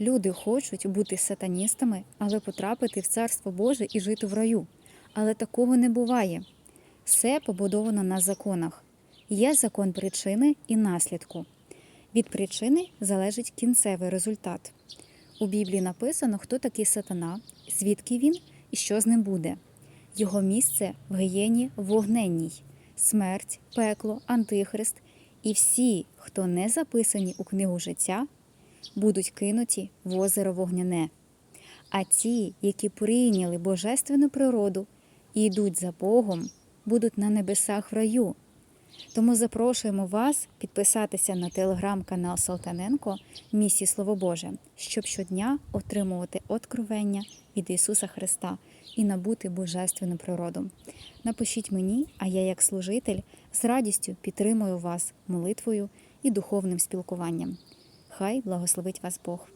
Люди хочуть бути сатаністами, але потрапити в Царство Боже і жити в раю. Але такого не буває. Все побудовано на законах. Є закон причини і наслідку. Від причини залежить кінцевий результат. У Біблії написано, хто такий сатана, звідки він і що з ним буде. Його місце в гієні вогненній, смерть, пекло, антихрист і всі, хто не записані у книгу життя, будуть кинуті в озеро вогняне. А ті, які прийняли божественну природу і йдуть за Богом, будуть на небесах в раю. Тому запрошуємо вас підписатися на телеграм-канал Салтаненко Місії Слово Боже, щоб щодня отримувати откровення від Ісуса Христа і набути божественну природу. Напишіть мені, а я, як служитель, з радістю підтримую вас молитвою і духовним спілкуванням. Хай благословить вас Бог.